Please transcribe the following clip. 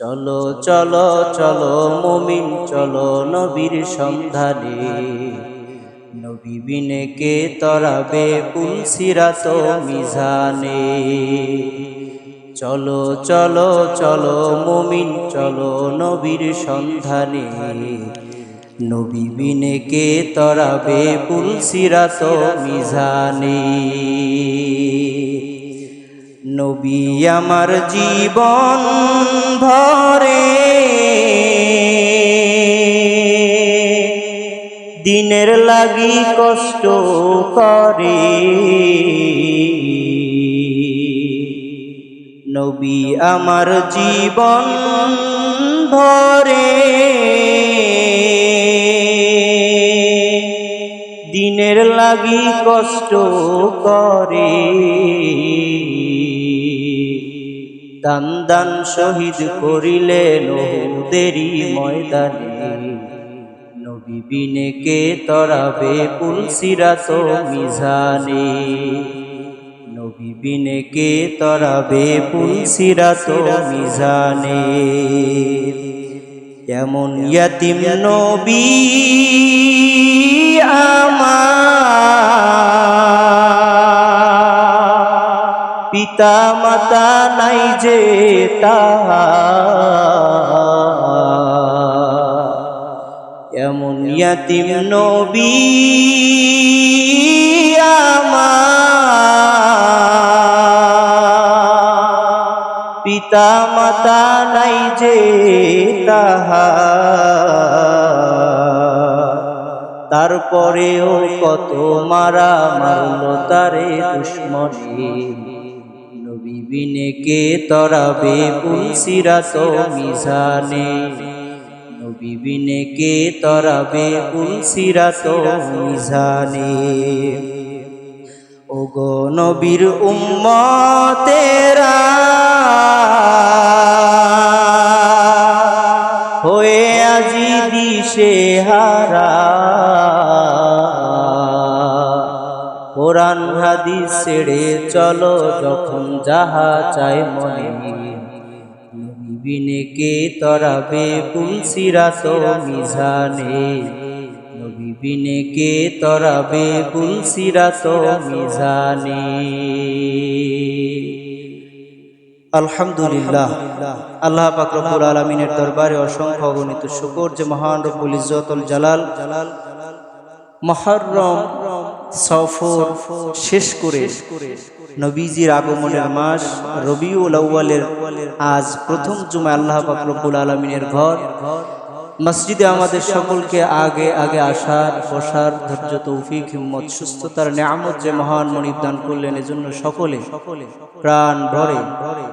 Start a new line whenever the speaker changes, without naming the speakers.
চলো চলো চলো, মুমিন, চলো নবীর সন্ধানে। নবী কে তরাবে পুলসিরাত মিজানে। চলো চলো চলো, মুমিন, চলো নবীর সন্ধানে। নবী কে তরাবে পুলসিরাত মিজানে। নবী আমার জীবন ভরে। দিনের লাগি কষ্ট করে। নবী আমার জীবন ভরে। দিনের লাগি কষ্ট করে। দান দান শহীদ করিলেন দেরি ময়দানে। নবী বিনে কে তরাবে পুলসিরাত মিজানে। নবী বিনে কে তরাবে পুলসিরাত মিজানে। এমন ইয়াতিম নবী আমার পিতা মাতা নাই যে। এমন ইয়াতিম নবী পিতা মাতা নাই যে তাহার তারপরেও কত মারা মারলো তারে দুশ্মনে। নবী বিনে কে তরাবে পুলসিরাত মিজানে? নবী বিনে কে তরাবে পুলসিরাত মিজানে? ওগো নবীর উম্মতেরা, হয়ে আজি দিশে হারা। কোরআন হাদিস ছেড়ে চলো যখন যাহা চায় মনে। নবী বিনে কে তরাবে পুলসিরাত মিজানে। নবী বিনে কে তরাবে পুলসিরাত মিজানে। আলহামদুলিল্লাহ। আল্লাহ পাক রব্বুল আলামিনের দরবারে অসংখ্য অগণিত শুকর যে মহান রব্বুল ইজ্জতুল জালাল। মহরম সফর শেষ করে নবীজির আগমনের মাস রবিউল আউয়ালের আজ প্রথম জুমা আল্লাহ পাক রব্বুল আলামিনের ঘর। মসজিদে আমাদের সকলকে আগে আগে আসার, বসার ধৈর্য, তৌফিক, হিম্মত, সুস্থতার নিয়ামত যে মহান মনিব দান করলেন এজন্য সকলে সকলে প্রাণ ভরে ভরে